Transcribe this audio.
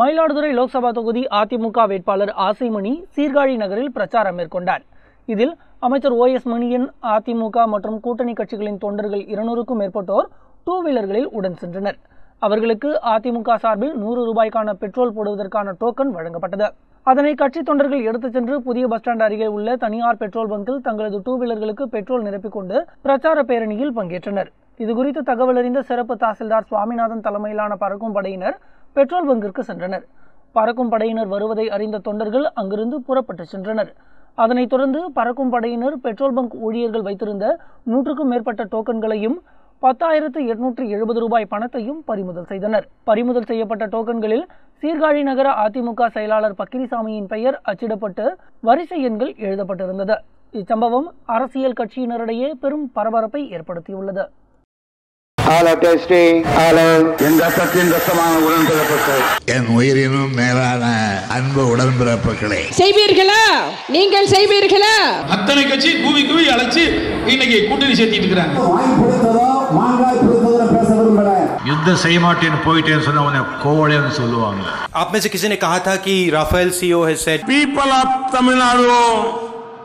மயிலாடுதுறை லோக்சபா தொகுதி அதிமுக வேட்பாளர் ஆசைமணி சீர்காழி நகரில் பிரச்சாரம் மேற்கொண்டார். இதில் அமைச்சர் ஓ எஸ் மணியன் அதிமுக மற்றும் கூட்டணி கட்சிகளின் தொண்டர்கள் இருநூறுக்கும் மேற்பட்டோர் டூ வீலர்களில் உடன் சென்றனர். அவர்களுக்கு அதிமுக சார்பில் நூறு ரூபாய்க்கான பெட்ரோல் போடுவதற்கான டோக்கன் வழங்கப்பட்டது. அதனை கட்சி தொண்டர்கள் எடுத்துச் சென்று புதிய பஸ் ஸ்டாண்ட் அருகே உள்ள தனியார் பெட்ரோல் பங்கில் தங்களது டூ வீலர்களுக்கு பெட்ரோல் நிரப்பிக் கொண்டு பிரச்சார பேரணியில் பங்கேற்றனர். இதுகுறித்து தகவல் அறிந்த சிறப்பு தாசில்தார் சுவாமிநாதன் தலைமையிலான பறக்கும் படையினர் பெட்ரோல் பங்கிற்கு சென்றனர். பறக்கும் படையினர் வருவதை அறிந்த தொண்டர்கள் அங்கிருந்து புறப்பட்டு சென்றனர். அதனைத் தொடர்ந்து பறக்கும் படையினர் பெட்ரோல் பங்க் ஊழியர்கள் வைத்திருந்த நூற்றுக்கும் மேற்பட்ட டோக்கன்களையும் பத்தாயிரத்து எட்நூற்றி எழுபது ரூபாய் பணத்தையும் பறிமுதல் செய்தனர். பறிமுதல் செய்யப்பட்ட டோக்கன்களில் சீர்காழி நகர அதிமுக செயலாளர் பக்கிரிசாமியின் பெயர் அச்சிடப்பட்டு வரிசை எண்கள் எழுதப்பட்டிருந்தது. இச்சம்பவம் அரசியல் கட்சியினரிடையே பெரும் பரபரப்பை ஏற்படுத்தியுள்ளது. Hello, testing. Hello. என் ரத்தத்தின் ரத்தமான உடன்பிறப்புகள் என் உயிரினும் மேலான அன்பு உடன்பிறப்புகளே செய்வீர்களா நீங்கள் செய்வீர்களா அத்தனை கட்சி கூவி கூவி அழைச்சு இன்னைக்கு கூட்டணி சேர்த்திட்டு இருக்கிறாங்க வாய் பிடித்ததோ மாங்காய் பிடித்ததோ பேச விரும்பல யுத்தம் செய்ய மாட்டேன்னு போயிட்டேன்னு சொன்ன உடனே கோவலைன்னு சொல்லுவாங்க आप में से किसी ने कहा था कि Rafale CEO has said people of Tamil Nadu